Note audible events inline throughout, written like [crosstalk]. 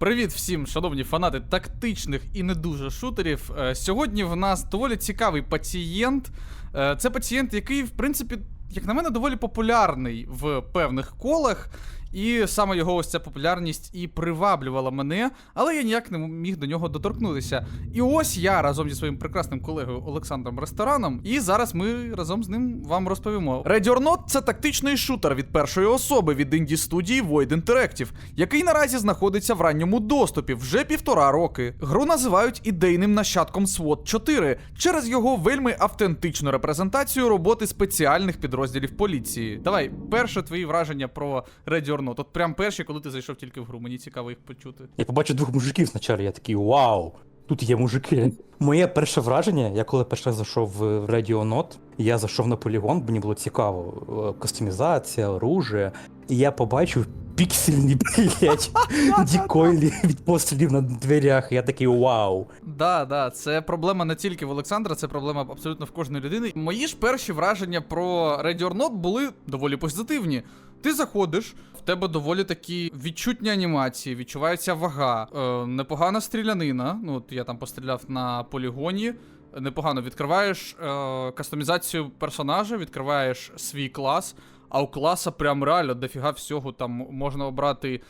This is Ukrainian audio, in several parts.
Привіт всім, шановні фанати тактичних і не дуже шутерів. Е, Сьогодні в нас доволі цікавий пацієнт. Е, Це пацієнт, який, в принципі, як на мене, доволі популярний в певних колах. І саме його ось ця популярність і приваблювала мене, але я ніяк не міг до нього доторкнутися. І ось я разом зі своїм прекрасним колегою Олександром Рестораном, і зараз ми разом з ним вам розповімо. Ready or Not – це тактичний шутер від першої особи від інді студії Void Interactive, який наразі знаходиться в ранньому доступі вже півтора роки. Гру називають ідейним нащадком SWAT 4 через його вельми автентичну репрезентацію роботи спеціальних підрозділів поліції. Давай, перше твої враження про Ready or Not. От прям перші, коли ти зайшов тільки в гру. Мені цікаво їх почути. Я побачив двох мужиків спочатку, я такий вау, тут є мужики. Моє перше враження, я коли перший зайшов в Radio Not, я зайшов на полігон, мені було цікаво. е, Кастомізація, оружие. І я побачив піксельні, [laughs] блять, дікойлі від пострілів на дверях. Я такий вау. Да, да, це проблема не тільки в Олександра, це проблема абсолютно в кожної людини. Мої ж перші враження про or Not були доволі позитивні. Ти заходиш, в тебе доволі такі відчутні анімації, відчувається вага, е, непогана стрілянина. Ну, от я там постріляв на полігоні. Непогано відкриваєш е, кастомізацію персонажа, відкриваєш свій клас, а у класа прям реально дофіга всього. Там можна обрати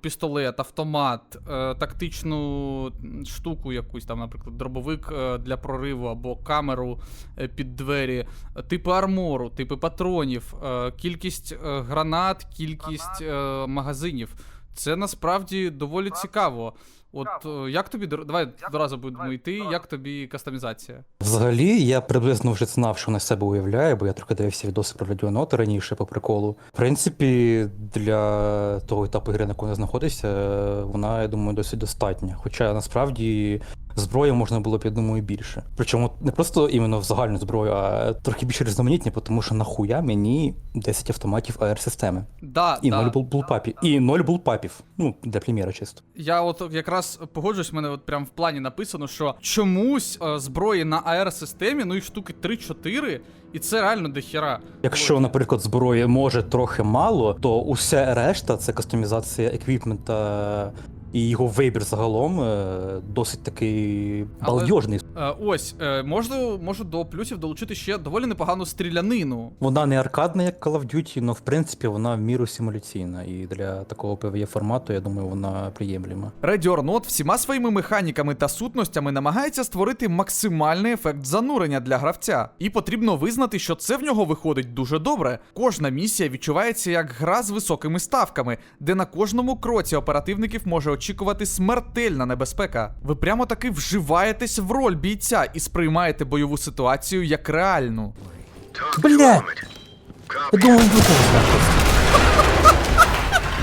пістолет, автомат, е, тактичну штуку якусь, там, наприклад, дробовик е, для прориву або камеру е, під двері, е, типи армору, типи патронів, е, кількість е, гранат, кількість е, магазинів. Це насправді доволі цікаво. От е, як тобі дор- давай одразу будемо йти, як тобі кастомізація? Взагалі, я приблизно вже знав, що на себе уявляє, бо я трохи дивився відоси про радіоноти раніше по приколу. В принципі, для того етапу гри, на якому я знаходився, вона, я думаю, досить достатня. Хоча насправді зброї можна було б, я думаю, більше. Причому не просто іменно в загальну зброю, а трохи більше різноманітні, тому що нахуя мені 10 автоматів АР-системи. Да, І да. 0 булпапів. І 0 булпапів. Ну, для приміра чисто. Я от якраз погоджуюсь, в мене от прям в плані написано, що чомусь е, зброї на АР-системі, ну і штуки 3-4, і це реально дохіра. Якщо, наприклад, зброї може трохи мало, то усе решта це кастомізація еквіпмента і його вибір загалом е, досить такий балдежний. Е, ось, е, можу, можу до плюсів долучити ще доволі непогану стрілянину. Вона не аркадна, як Call of Duty, але в принципі вона в міру симуляційна. І для такого PvE формату, я думаю, вона приємлема. Ready or Not всіма своїми механіками та сутностями намагається створити максимальний ефект занурення для гравця. І потрібно визнати, що це в нього виходить дуже добре. Кожна місія відчувається як гра з високими ставками, де на кожному кроці оперативників може очікувати смертельна небезпека. Ви прямо таки вживаєтесь в роль бійця і сприймаєте бойову ситуацію як реальну. Бля! Я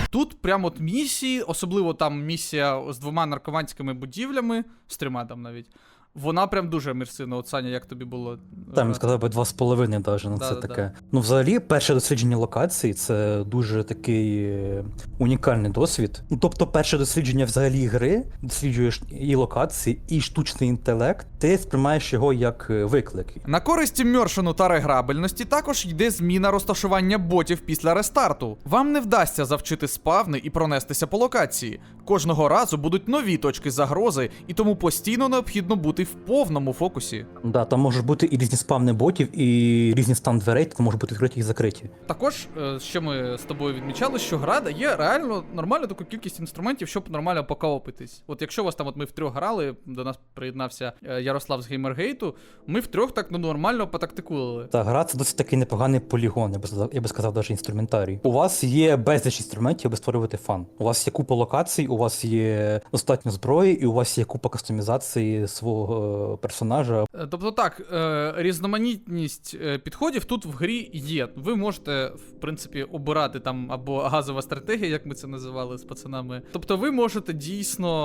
Тут прямо от місії, особливо там місія з двома наркоманськими будівлями, з трьома там навіть. Вона прям дуже мерсивна, От Саня, як тобі було? Там Е, сказав би два з половиною на ну це да, таке. Да. Ну, взагалі, перше дослідження локації це дуже такий е, унікальний досвід. Ну, тобто, перше дослідження взагалі гри, досліджуєш і локації, і штучний інтелект, ти сприймаєш його як е, виклик. На користь іммершену та реграбельності також йде зміна розташування ботів після рестарту. Вам не вдасться завчити спавни і пронестися по локації. Кожного разу будуть нові точки загрози, і тому постійно необхідно бути в повному фокусі. Да, там можуть бути і різні спавни ботів, і різні стан дверей, там можуть бути відкриті і закриті. Також, е, ще ми з тобою відмічали, що гра дає реально нормальну таку кількість інструментів, щоб нормально покоопитись. От якщо у вас там, от ми втрьох грали, до нас приєднався е, Ярослав з Геймергейту, ми втрьох так ну нормально потактикували. Та гра це досить такий непоганий полігон, я би сказав, я би сказав, навіть інструментарій. У вас є безліч інструментів, аби створювати фан. У вас є купа локацій, у вас є достатньо зброї, і у вас є купа кастомізації свого е, персонажа. Е, Тобто так, е, різноманітність підходів тут в грі є. Ви можете, в принципі, обирати там або газова стратегія, як ми це називали з пацанами. Тобто ви можете дійсно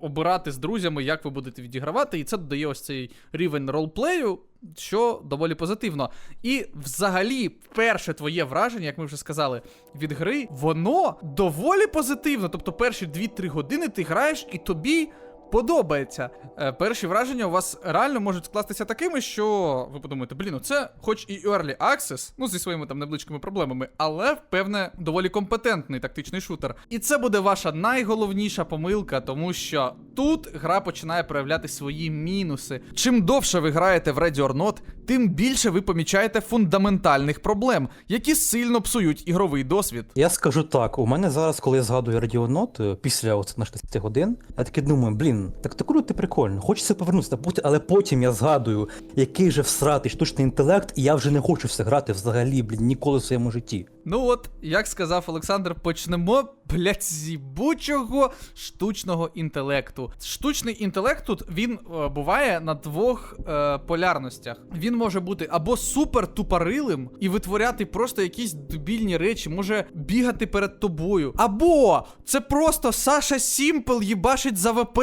обирати з друзями, як ви будете відігравати, і це додає ось цей рівень ролплею. Що доволі позитивно. І взагалі, перше твоє враження, як ми вже сказали, від гри, воно доволі позитивно. Тобто, перші 2-3 години ти граєш, і тобі подобається. Е, перші враження у вас реально можуть скластися такими, що ви подумаєте, блін, ну це хоч і Early Access, ну зі своїми там невеличкими проблемами, але певне доволі компетентний тактичний шутер. І це буде ваша найголовніша помилка, тому що тут гра починає проявляти свої мінуси. Чим довше ви граєте в Ready or Not, тим більше ви помічаєте фундаментальних проблем, які сильно псують ігровий досвід. Я скажу так, у мене зараз, коли я згадую Радіонот, е, після оцих на 60 годин, я таки думаю, блін, так то круто, прикольно, хочеться повернутися, але потім я згадую, який же всратий штучний інтелект, і я вже не хочу в це грати взагалі, блін, ніколи в своєму житті. Ну от, як сказав Олександр, почнемо, блять, з зібучого штучного інтелекту. Штучний інтелект тут він е, буває на двох е, полярностях. Він може бути або супер тупорилим і витворяти просто якісь дебільні речі, може бігати перед тобою. Або це просто Саша Сімпл їбашить за ВП,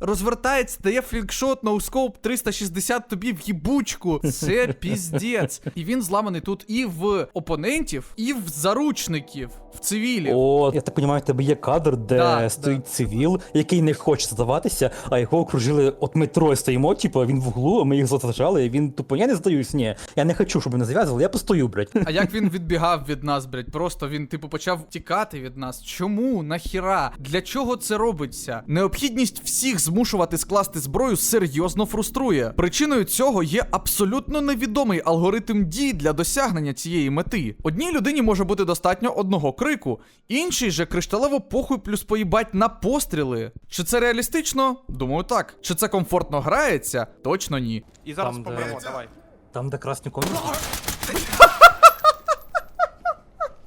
розвертається, дає флікшот, ноускоп 360 тобі в їбучку. Це [laughs] піздець. І він зламаний тут і в опонентів, і в заручників, в цивілів. О, я так розумію, в тебе є кадр, де Да, стоїть цивіл, який не хоче здаватися, а його окружили от метро і стоїмо, типу, він в углу, а ми їх зажали, і він тупо, я не здаюсь, ні. Я не хочу, щоб мене зв'язали, я постою, блядь. А як він [laughs] відбігав від нас, блядь? Просто він, типу, почав тікати від нас. Чому? Нахіра? Для чого це робиться? Необхідність всіх змушувати скласти зброю серйозно фруструє. Причиною цього є абсолютно невідомий алгоритм дій для досягнення цієї мети. Одній людині може бути достатньо одного крику, Інший же кришталево похуй плюс поїбать на постріли. Чи це реалістично? Думаю, так. Чи це комфортно грається? Точно ні. І зараз Там, де- помремо, давай. Там, де красні коні.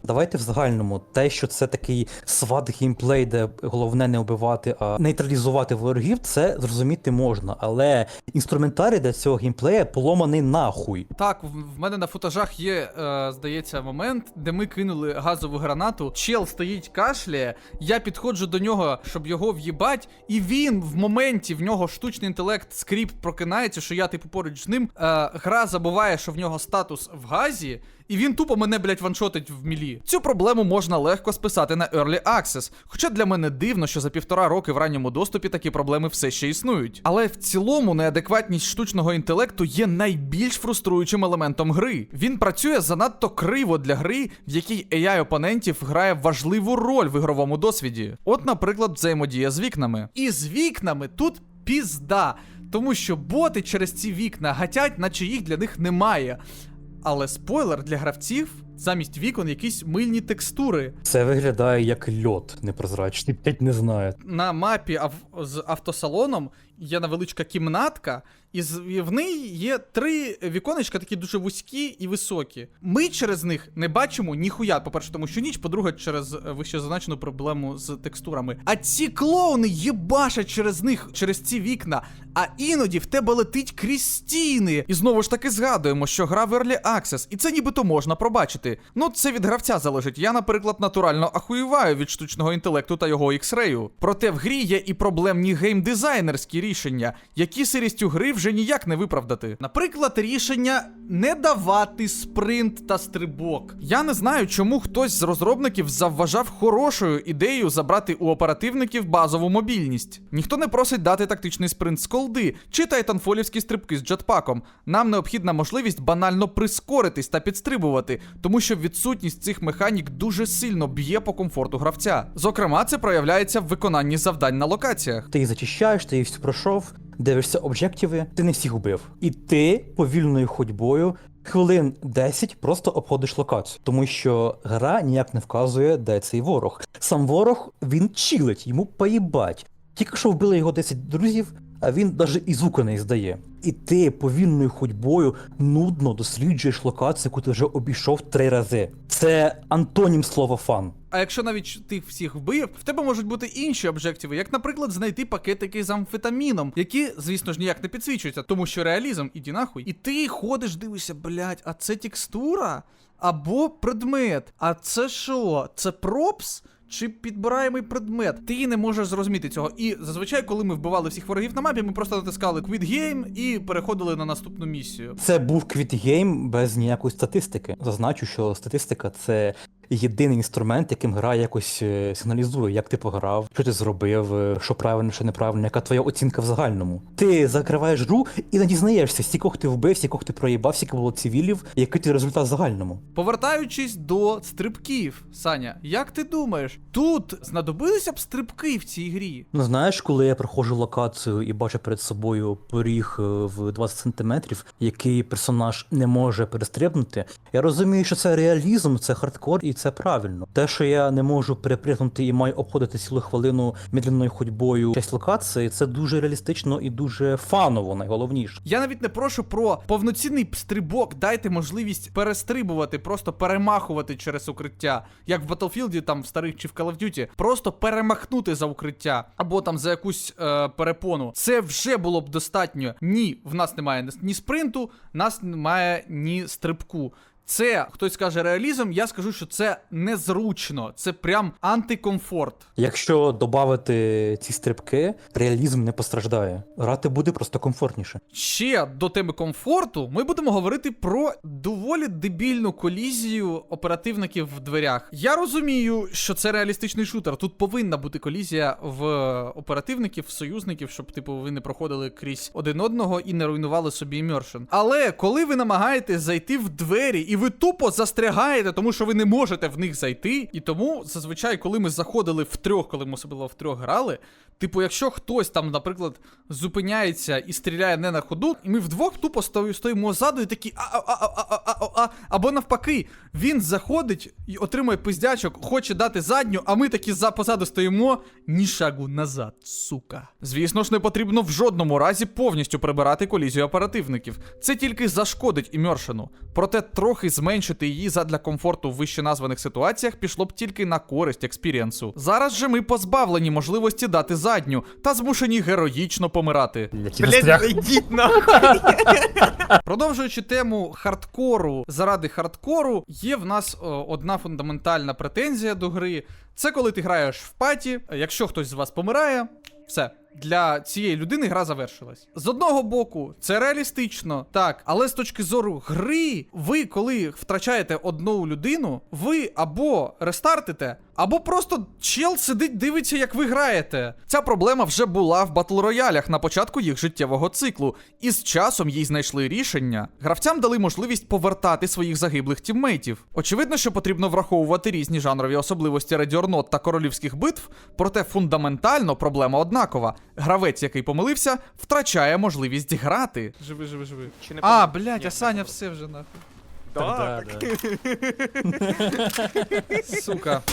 Давайте в загальному те, що це такий сват геймплей, де головне не вбивати, а нейтралізувати ворогів, це зрозуміти можна. Але інструментарій для цього геймплея поломаний нахуй. Так, в мене на футажах є, е, здається, момент, де ми кинули газову гранату. Чел стоїть кашляє, я підходжу до нього, щоб його в'їбать, і він в моменті в нього штучний інтелект, скрипт прокинається, що я типу поруч з ним. Е, гра забуває, що в нього статус в газі. І він тупо мене, блять, ваншотить в мілі. Цю проблему можна легко списати на Early Access. Хоча для мене дивно, що за півтора роки в ранньому доступі такі проблеми все ще існують. Але в цілому неадекватність штучного інтелекту є найбільш фруструючим елементом гри. Він працює занадто криво для гри, в якій AI опонентів грає важливу роль в ігровому досвіді. От, наприклад, взаємодія з вікнами. І з вікнами тут пізда. Тому що боти через ці вікна гатять, наче їх для них немає. Але спойлер для гравців замість вікон якісь мильні текстури. Це виглядає як льот непрозрачний, блять не знаю. На мапі ав- з автосалоном є невеличка кімнатка, і, в ній є три віконечка, такі дуже вузькі і високі. Ми через них не бачимо ніхуя. По-перше, тому що ніч, по-друге, через е, вище зазначену проблему з текстурами. А ці клоуни їбашать через них, через ці вікна. А іноді в тебе летить крізь стіни. І знову ж таки згадуємо, що гра в Early Access, і це нібито можна пробачити. Ну, це від гравця залежить. Я, наприклад, натурально ахуєваю від штучного інтелекту та його іксрею. Проте в грі є і проблемні геймдизайнерські рішення, які сирістю гри вже ніяк не виправдати. Наприклад, рішення не давати спринт та стрибок. Я не знаю, чому хтось з розробників завважав хорошою ідеєю забрати у оперативників базову мобільність. Ніхто не просить дати тактичний спринт з колди чи тайтанфолівські стрибки з джетпаком. Нам необхідна можливість банально прискоритись та підстрибувати, тому що відсутність цих механік дуже сильно б'є по комфорту гравця. Зокрема, це проявляється в виконанні завдань на локаціях. Ти їх зачищаєш, ти їх всі пройшов, дивишся об'єктиви, ти не всіх убив. І ти повільною ходьбою хвилин 10 просто обходиш локацію, тому що гра ніяк не вказує, де цей ворог. Сам ворог він чилить, йому поїбать. Тільки що вбили його 10 друзів, він навіть і звука не здає. І ти повільною ходьбою нудно досліджуєш локацію, яку ти вже обійшов три рази. Це антонім слова фан. А якщо навіть ти всіх вбив, в тебе можуть бути інші об'єктиви, як, наприклад, знайти пакетики з амфетаміном, які, звісно ж, ніяк не підсвічуються, тому що реалізм іді нахуй. І ти ходиш, дивишся, блядь, а це текстура або предмет. А це що? Це пропс? Чи підбираємий предмет? Ти не можеш зрозуміти цього. І зазвичай, коли ми вбивали всіх ворогів на мапі, ми просто натискали Quit Game і переходили на наступну місію. Це був квітгейм без ніякої статистики. Зазначу, що статистика це єдиний інструмент, яким гра якось е, сигналізує, як ти пограв, що ти зробив, е, що правильно, що неправильно, яка твоя оцінка в загальному. Ти закриваєш гру і не дізнаєшся, скількох ти вбив, скількох ти проїбав, скільки було цивілів, який ти результат в загальному. Повертаючись до стрибків, Саня, як ти думаєш, тут знадобилися б стрибки в цій грі? Ну знаєш, коли я проходжу локацію і бачу перед собою поріг е, в 20 сантиметрів, який персонаж не може перестрибнути, я розумію, що це реалізм, це хардкор і це правильно. Те, що я не можу перепригнути і маю обходити цілу хвилину медленною ходьбою часть локації, це дуже реалістично і дуже фаново, найголовніше. Я навіть не прошу про повноцінний стрибок. Дайте можливість перестрибувати, просто перемахувати через укриття, як в Battlefield, там в старих чи в Call of Duty. Просто перемахнути за укриття або там за якусь е, перепону. Це вже було б достатньо. Ні, в нас немає ні спринту, нас немає ні стрибку. Це хтось каже реалізм, я скажу, що це незручно, це прям антикомфорт. Якщо додати ці стрибки, реалізм не постраждає. Грати буде просто комфортніше. Ще до теми комфорту ми будемо говорити про доволі дебільну колізію оперативників в дверях. Я розумію, що це реалістичний шутер. Тут повинна бути колізія в оперативників, в союзників, щоб типу ви не проходили крізь один одного і не руйнували собі імершн. Але коли ви намагаєтесь зайти в двері і ви тупо застрягаєте, тому що ви не можете в них зайти. І тому зазвичай, коли ми заходили в трьох, коли ми особливо в трьох грали, типу, якщо хтось там, наприклад, зупиняється і стріляє не на ходу, і ми вдвох тупо стоїмо ззаду і такі а-а-а-а-а-а-а. Або навпаки, він заходить і отримує пиздячок, хоче дати задню, а ми такі за позаду стоїмо ні шагу назад, сука. Звісно ж, не потрібно в жодному разі повністю прибирати колізію оперативників. Це тільки зашкодить імершину. Проте трохи зменшити її задля комфорту в вище названих ситуаціях пішло б тільки на користь експірієнсу. Зараз же ми позбавлені можливості дати задню та змушені героїчно помирати. Блять, йдіть [laughs] нахуй. Продовжуючи тему хардкору заради хардкору, є в нас о, одна фундаментальна претензія до гри. Це коли ти граєш в паті, якщо хтось з вас помирає, все. Для цієї людини гра завершилась. З одного боку, це реалістично, так, але з точки зору гри, ви, коли втрачаєте одну людину, ви або рестартите, або просто чел сидить, дивиться, як ви граєте. Ця проблема вже була в батл роялях на початку їх життєвого циклу, і з часом їй знайшли рішення. Гравцям дали можливість повертати своїх загиблих тіммейтів. Очевидно, що потрібно враховувати різні жанрові особливості Not та королівських битв, проте фундаментально проблема однакова. Гравець, який помилився, втрачає можливість грати. Живи, живи, живи. Чи не А, блядь, а Саня все вже нахуй. Tak. tak. Suka.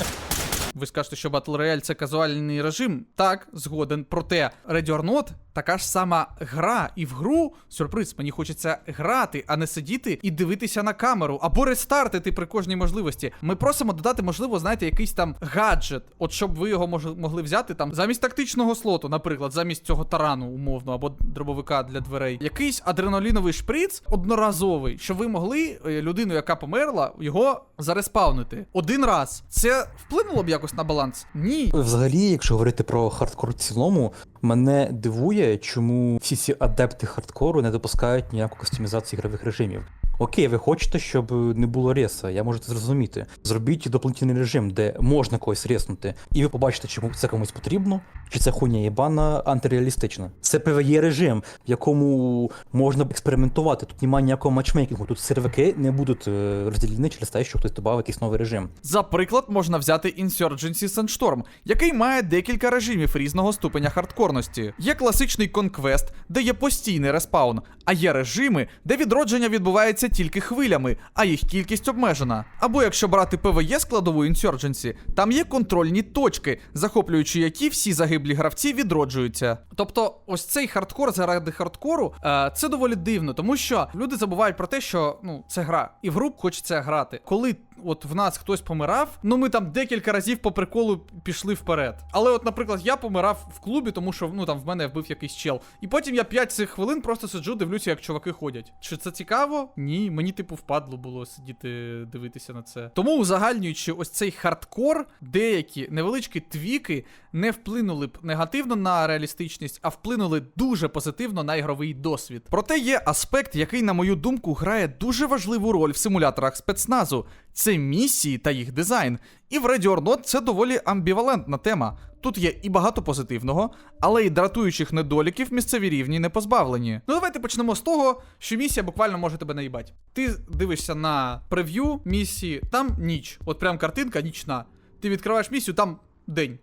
Ви скажете, що Battle Royale це казуальний режим? Так, згоден. Проте Radio or Not така ж сама гра. І в гру, сюрприз, мені хочеться грати, а не сидіти і дивитися на камеру, або рестартити при кожній можливості. Ми просимо додати, можливо, знаєте, якийсь там гаджет, от щоб ви його мож- могли взяти там замість тактичного слоту, наприклад, замість цього тарану, умовно, або дробовика для дверей. Якийсь адреналіновий шприц одноразовий, щоб ви могли е, людину, яка померла, його зареспавнити. Один раз. Це вплинуло б якось на баланс? Ні. Взагалі, якщо говорити про хардкор в цілому, мене дивує, чому всі ці адепти хардкору не допускають ніяку кастомізацію ігрових режимів. Окей, ви хочете, щоб не було реса, я можу це зрозуміти. Зробіть дополнительний режим, де можна когось реснути, і ви побачите, чи це комусь потрібно, чи це хуйня єбана антиреалістична. Це PvE режим, в якому можна експериментувати. Тут немає ніякого матчмейкінгу, тут серваки не будуть е, розділені через те, що хтось додав якийсь новий режим. За приклад можна взяти Insurgency Sandstorm, який має декілька режимів різного ступеня хардкорності. Є класичний конквест, де є постійний респаун, а є режими, де відродження відбувається тільки хвилями, а їх кількість обмежена. Або якщо брати ПВЄ складову Insurgency, там є контрольні точки, захоплюючи які всі загиблі гравці відроджуються. Тобто, ось цей хардкор заради хардкору е, це доволі дивно, тому що люди забувають про те, що ну це гра, і в гру хочеться грати. Коли от в нас хтось помирав, ну ми там декілька разів по приколу пішли вперед. Але, от, наприклад, я помирав в клубі, тому що ну там в мене вбив якийсь чел. І потім я 5 цих хвилин просто сиджу, дивлюся, як чуваки ходять. Чи це цікаво? Ні, мені типу впадло було сидіти дивитися на це. Тому узагальнюючи ось цей хардкор, деякі невеличкі твіки не вплинули б негативно на реалістичність, а вплинули дуже позитивно на ігровий досвід. Проте є аспект, який, на мою думку, грає дуже важливу роль в симуляторах спецназу. Це місії та їх дизайн. І в Ready or Not це доволі амбівалентна тема. Тут є і багато позитивного, але й дратуючих недоліків місцеві рівні не позбавлені. Ну давайте почнемо з того, що місія буквально може тебе наїбати. Ти дивишся на прев'ю місії, там ніч. От прям картинка нічна. Ти відкриваєш місію, там день.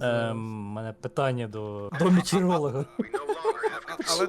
Ем, мене питання до, до метеоролога. [laughs] Але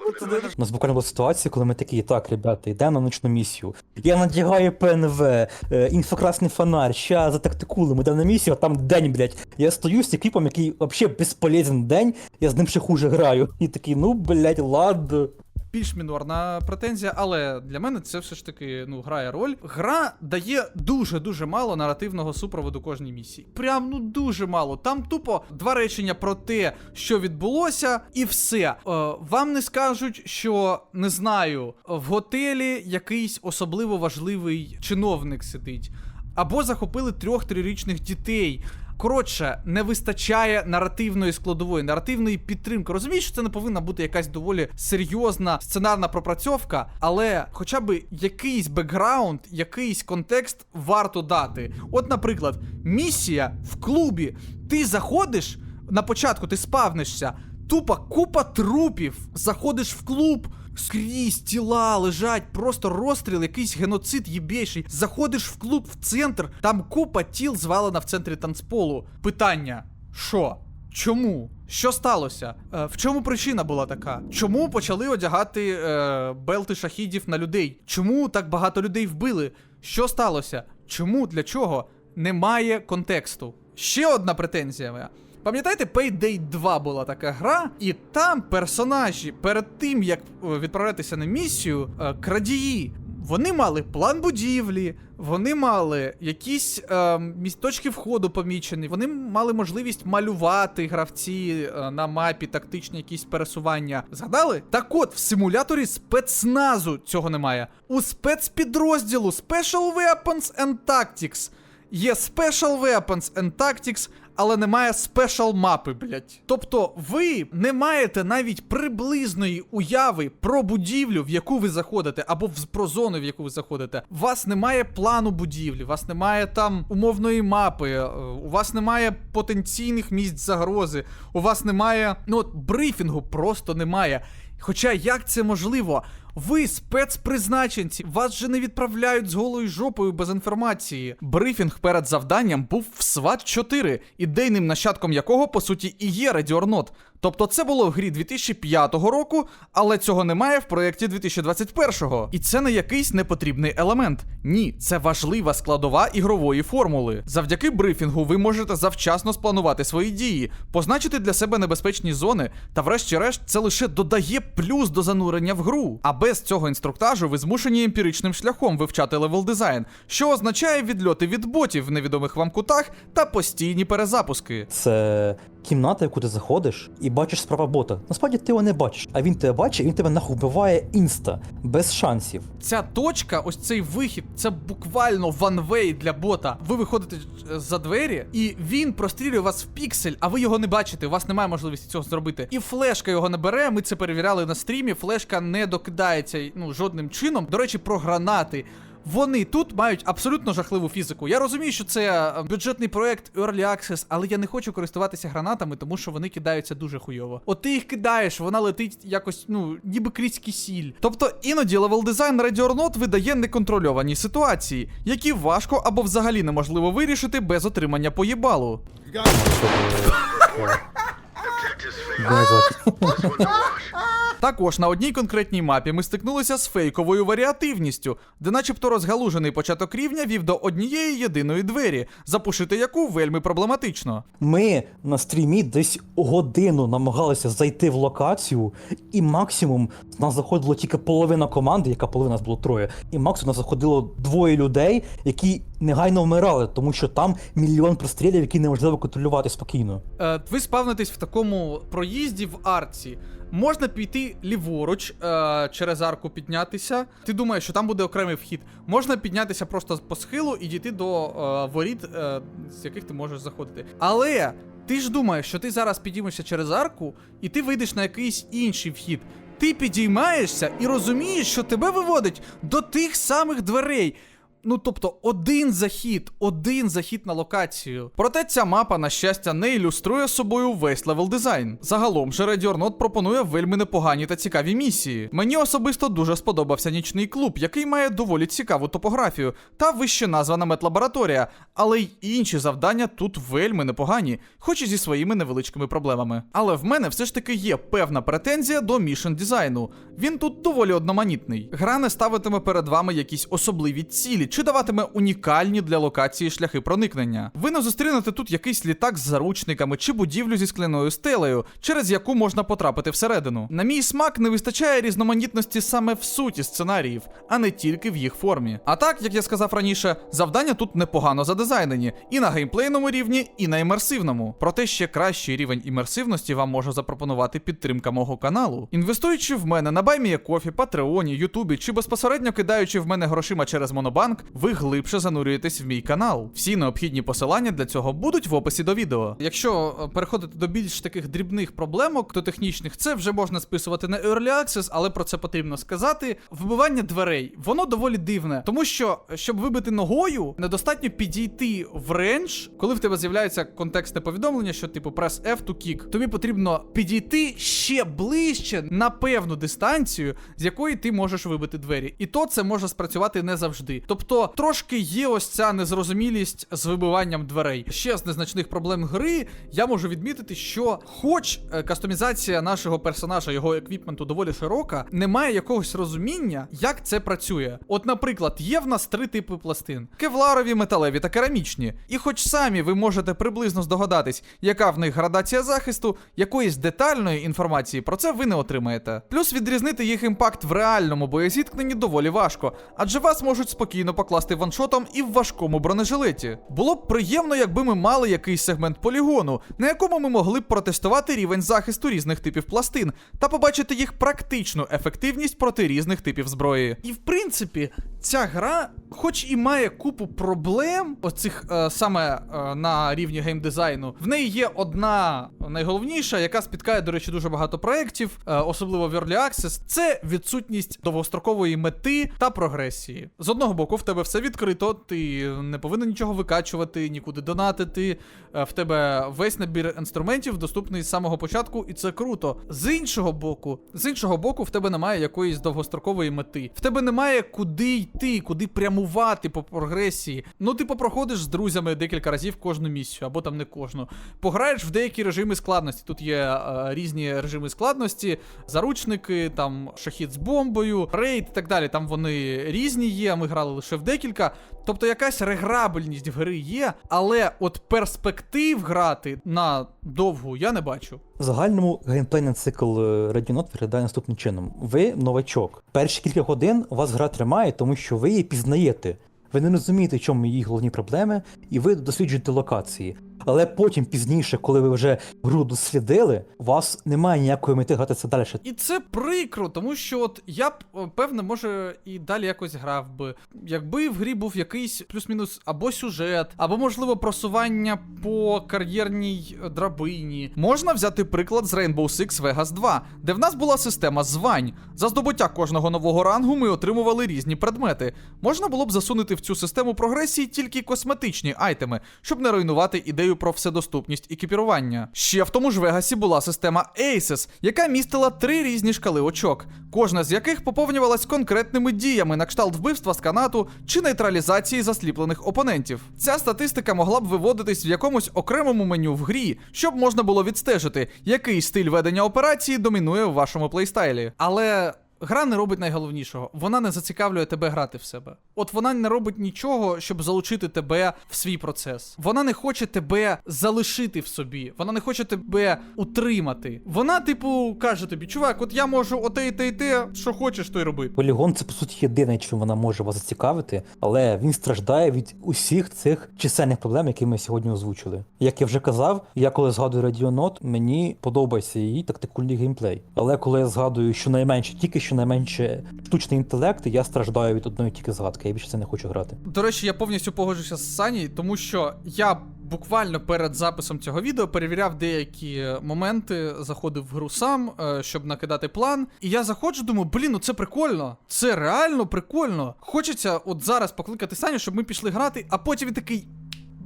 У нас буквально була ситуація, коли ми такі, так, ребята, йдемо на ночну місію. Я надягаю ПНВ, е, інфокрасний фонарь, ща за тактикулем, йдемо на місію, а там день, блядь. Я стою з кліпом, який взагалі безполезен день, я з ним ще хуже граю. І такий, ну, блядь, ладно. Більш мінорна претензія, але для мене це все ж таки ну, грає роль. Гра дає дуже-дуже мало наративного супроводу кожній місії. Прям ну дуже мало. Там тупо два речення про те, що відбулося, і все. Е, вам не скажуть, що не знаю, в готелі якийсь особливо важливий чиновник сидить. Або захопили трьох трирічних дітей. Коротше, не вистачає наративної складової, наративної підтримки. Розумієш, що це не повинна бути якась доволі серйозна сценарна пропрацьовка, але хоча б якийсь бекграунд, якийсь контекст варто дати. От, наприклад, місія в клубі. Ти заходиш на початку, ти спавнишся. Тупа купа трупів. Заходиш в клуб, скрізь тіла лежать, просто розстріл, якийсь геноцид єбейший. Заходиш в клуб в центр, там купа тіл звалена в центрі танцполу. Питання: що? Чому? Що сталося? Е, в чому причина була така? Чому почали одягати е, белти шахідів на людей? Чому так багато людей вбили? Що сталося? Чому? Для чого? Немає контексту. Ще одна претензія моя. Пам'ятаєте, Payday 2 була така гра, і там персонажі перед тим, як е, відправлятися на місію, е, крадії. Вони мали план будівлі, вони мали якісь е, точки входу помічені, вони мали можливість малювати гравці е, на мапі, тактичні якісь пересування. Згадали? Так от, в симуляторі спецназу цього немає. У спецпідрозділу Special Weapons and Tactics є Special Weapons and Tactics, але немає спешал мапи, блять. Тобто ви не маєте навіть приблизної уяви про будівлю, в яку ви заходите, або в, про зону, в яку ви заходите. У вас немає плану будівлі, у вас немає там умовної мапи, е, у вас немає потенційних місць загрози, у вас немає. Ну от брифінгу просто немає. Хоча як це можливо? Ви спецпризначенці, вас же не відправляють з голою жопою без інформації. Брифінг перед завданням був в СВАТ 4, ідейним нащадком якого по суті і є Not. Тобто це було в грі 2005 року, але цього немає в проєкті 2021. І це не якийсь непотрібний елемент. Ні, це важлива складова ігрової формули. Завдяки брифінгу ви можете завчасно спланувати свої дії, позначити для себе небезпечні зони, та врешті-решт це лише додає плюс до занурення в гру. А без цього інструктажу ви змушені емпіричним шляхом вивчати левел дизайн, що означає відльоти від ботів в невідомих вам кутах та постійні перезапуски. Це кімната, яку ти заходиш, і бачиш справа бота. Насправді ти його не бачиш, а він тебе бачить, він тебе нахуй вбиває інста, без шансів. Ця точка, ось цей вихід, це буквально ванвей для бота. Ви виходите е, за двері, і він прострілює вас в піксель, а ви його не бачите. У вас немає можливості цього зробити. І флешка його не бере. Ми це перевіряли на стрімі. Флешка не докидається ну жодним чином. До речі, про гранати. Вони тут мають абсолютно жахливу фізику. Я розумію, що це е, бюджетний проект Early Access, але я не хочу користуватися гранатами, тому що вони кидаються дуже хуйово. От ти їх кидаєш, вона летить якось, ну, ніби крізь кисіль. Тобто іноді левел дизайн or Not видає неконтрольовані ситуації, які важко або взагалі неможливо вирішити без отримання поїбалу. [laughs] Також на одній конкретній мапі ми стикнулися з фейковою варіативністю, де начебто розгалужений початок рівня вів до однієї єдиної двері, запушити яку вельми проблематично. Ми на стрімі десь годину намагалися зайти в локацію, і максимум нас заходило тільки половина команди, яка половина нас було троє, і максимум нас заходило двоє людей, які негайно вмирали, тому що там мільйон прострілів, які неможливо контролювати спокійно. Е, ви спавнитесь в такому проїзді в арці. Можна піти ліворуч, е, через арку піднятися. Ти думаєш, що там буде окремий вхід. Можна піднятися просто по схилу і дійти до е, воріт, е, з яких ти можеш заходити. Але ти ж думаєш, що ти зараз підіймешся через арку, і ти вийдеш на якийсь інший вхід. Ти підіймаєшся і розумієш, що тебе виводить до тих самих дверей. Ну тобто, один захід, один захід на локацію. Проте ця мапа, на щастя, не ілюструє собою весь левел дизайн. Загалом же Not пропонує вельми непогані та цікаві місії. Мені особисто дуже сподобався нічний клуб, який має доволі цікаву топографію та вище названа медлабораторія, але й інші завдання тут вельми непогані, хоч і зі своїми невеличкими проблемами. Але в мене все ж таки є певна претензія до мішен дизайну. Він тут доволі одноманітний. Гра не ставитиме перед вами якісь особливі цілі, чи даватиме унікальні для локації шляхи проникнення. Ви не зустрінете тут якийсь літак з заручниками чи будівлю зі скляною стелею, через яку можна потрапити всередину. На мій смак не вистачає різноманітності саме в суті сценаріїв, а не тільки в їх формі. А так, як я сказав раніше, завдання тут непогано задизайнені і на геймплейному рівні, і на імерсивному. Проте ще кращий рівень імерсивності вам може запропонувати підтримка мого каналу. Інвестуючи в мене на Кофі, Патреоні, Ютубі чи безпосередньо кидаючи в мене грошима через Монобанк, ви глибше занурюєтесь в мій канал. Всі необхідні посилання для цього будуть в описі до відео. Якщо е, переходити до більш таких дрібних проблемок, то технічних це вже можна списувати на Early Access, але про це потрібно сказати. Вбивання дверей, воно доволі дивне, тому що щоб вибити ногою, недостатньо підійти в рендж, коли в тебе з'являється контекстне повідомлення, що типу press F to kick. Тобі потрібно підійти ще ближче на певну дистанцію, з якої ти можеш вибити двері. І то це може спрацювати не завжди. Тобто трошки є ось ця незрозумілість з вибиванням дверей. Ще з незначних проблем гри я можу відмітити, що, хоч е, кастомізація нашого персонажа, його еквіпменту доволі широка, немає якогось розуміння, як це працює. От, наприклад, є в нас три типи пластин: кевларові, металеві та керамічні. І хоч самі ви можете приблизно здогадатись, яка в них градація захисту, якоїсь детальної інформації про це ви не отримаєте. Плюс відрізнити їх імпакт в реальному боєзіткненні доволі важко, адже вас можуть спокійно покласти ваншотом і в важкому бронежилеті. Було б приємно, якби ми мали якийсь сегмент полігону, на якому ми могли б протестувати рівень захисту різних типів пластин та побачити їх практичну ефективність проти різних типів зброї. І в принципі, ця гра, хоч і має купу проблем, оцих е, саме е, на рівні геймдизайну, в неї є одна найголовніша, яка спіткає, до речі, дуже багато проєктів, е, особливо в Early Access, це відсутність довгострокової мети та прогресії. З одного боку, в тебе все відкрито, ти не повинен нічого викачувати, нікуди донатити. е, В тебе весь набір інструментів доступний з самого початку, і це круто. З іншого боку, з іншого боку, в тебе немає якоїсь довгострокової мети. В тебе немає куди йти, куди прямувати по прогресії. Ну, ти попроходиш з друзями декілька разів кожну місію, або там не кожну. Пограєш в деякі режими складності. Тут є е, різні режими складності, заручники, там шахід з бомбою, рейд і так далі. Там вони різні є. Ми грали лише в декілька. Тобто якась реграбельність в гри є, але от перспектив грати на довгу я не бачу. В загальному геймплейний цикл е, Radio виглядає наступним чином. Ви новачок. Перші кілька годин вас гра тримає, тому що ви її пізнаєте. Ви не розумієте, в чому її головні проблеми, і ви досліджуєте локації. Але потім пізніше, коли ви вже гру дослідили, у вас немає ніякої мети грати це далі. І це прикро, тому що от я б певне, може, і далі якось грав би. Якби в грі був якийсь плюс-мінус або сюжет, або, можливо, просування по кар'єрній е, драбині. Можна взяти приклад з Rainbow Six Vegas 2, де в нас була система звань. За здобуття кожного нового рангу ми отримували різні предмети. Можна було б засунути в цю систему прогресії тільки косметичні айтеми, щоб не руйнувати ідею про вседоступність екіпірування. Ще в тому ж Вегасі була система Aces, яка містила три різні шкали очок, кожна з яких поповнювалась конкретними діями на кшталт вбивства з канату чи нейтралізації засліплених опонентів. Ця статистика могла б виводитись в якомусь окремому меню в грі, щоб можна було відстежити, який стиль ведення операції домінує в вашому плейстайлі. Але. Гра не робить найголовнішого. Вона не зацікавлює тебе грати в себе. От вона не робить нічого, щоб залучити тебе в свій процес. Вона не хоче тебе залишити в собі. Вона не хоче тебе утримати. Вона, типу, каже тобі, чувак, от я можу оте і те і те, що хочеш, то й роби. Полігон це по суті єдине, чим вона може вас зацікавити, але він страждає від усіх цих чисельних проблем, які ми сьогодні озвучили. Як я вже казав, я коли згадую Not, мені подобається її тактикульний геймплей. Але коли я згадую щонайменше тільки що щонайменше штучний інтелект, і я страждаю від одної тільки згадки. Я більше це не хочу грати. До речі, я повністю погоджуся з Сані, тому що я буквально перед записом цього відео перевіряв деякі моменти, заходив в гру сам, е, щоб накидати план. І я заходжу, думаю, блін, ну це прикольно. Це реально прикольно. Хочеться от зараз покликати Саню, щоб ми пішли грати, а потім він такий.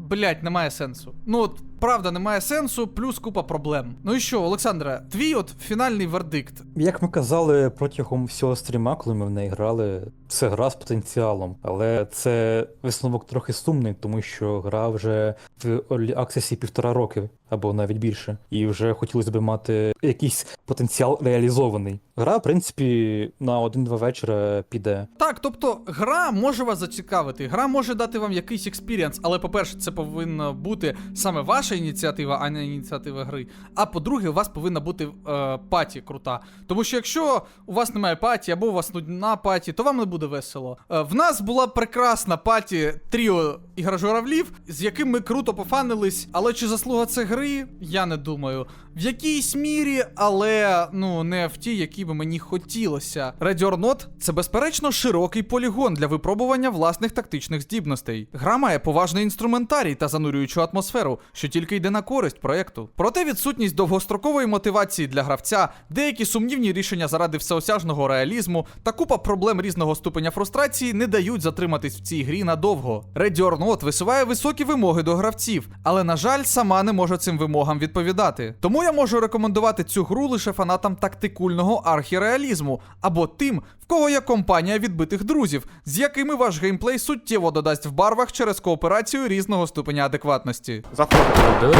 Блять, немає сенсу. Ну от правда, немає сенсу, плюс купа проблем. Ну і що, Олександре, твій от фінальний вердикт. Як ми казали протягом всього стріма, коли ми в неї грали, це гра з потенціалом. Але це висновок трохи сумний, тому що гра вже в Early Access півтора роки або навіть більше. І вже хотілося б мати якийсь потенціал реалізований. Гра, в принципі, на один-два вечора піде. Так, тобто гра може вас зацікавити, гра може дати вам якийсь експірієнс, але по-перше, це повинна бути саме ваша ініціатива, а не ініціатива гри. А по-друге, у вас повинна бути е, паті крута. Тому що якщо у вас немає паті або у вас нудна паті, то вам не буде весело. Е, в нас була прекрасна паті тріо ігра журавлів, з яким ми круто пофанились, але чи заслуга це гри? Я не думаю. В якійсь мірі, але ну не в тій, якій би мені хотілося. Not – це безперечно широкий полігон для випробування власних тактичних здібностей. Гра має поважний інструментарій та занурюючу атмосферу, що тільки йде на користь проекту. Проте відсутність довгострокової мотивації для гравця, деякі сумнівні рішення заради всеосяжного реалізму та купа проблем різного ступеня фрустрації не дають затриматись в цій грі надовго. Not висуває високі вимоги до гравців, але на жаль, сама не може цим вимогам відповідати. Тому я можу рекомендувати цю гру лише фанатам тактикульного архіреалізму або тим, в кого є компанія відбитих друзів, з якими ваш геймплей суттєво додасть в барвах через кооперацію різного ступеня адекватності. Заходимо.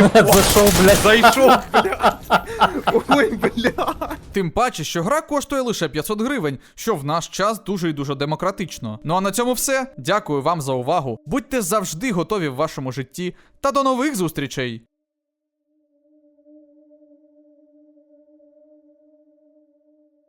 Зайшов, блядь. Зайшов, [laughs] блядь. Ой, блядь. Тим паче, що гра коштує лише 500 гривень, що в наш час дуже і дуже демократично. Ну а на цьому все. Дякую вам за увагу. Будьте завжди готові в вашому житті та до нових зустрічей!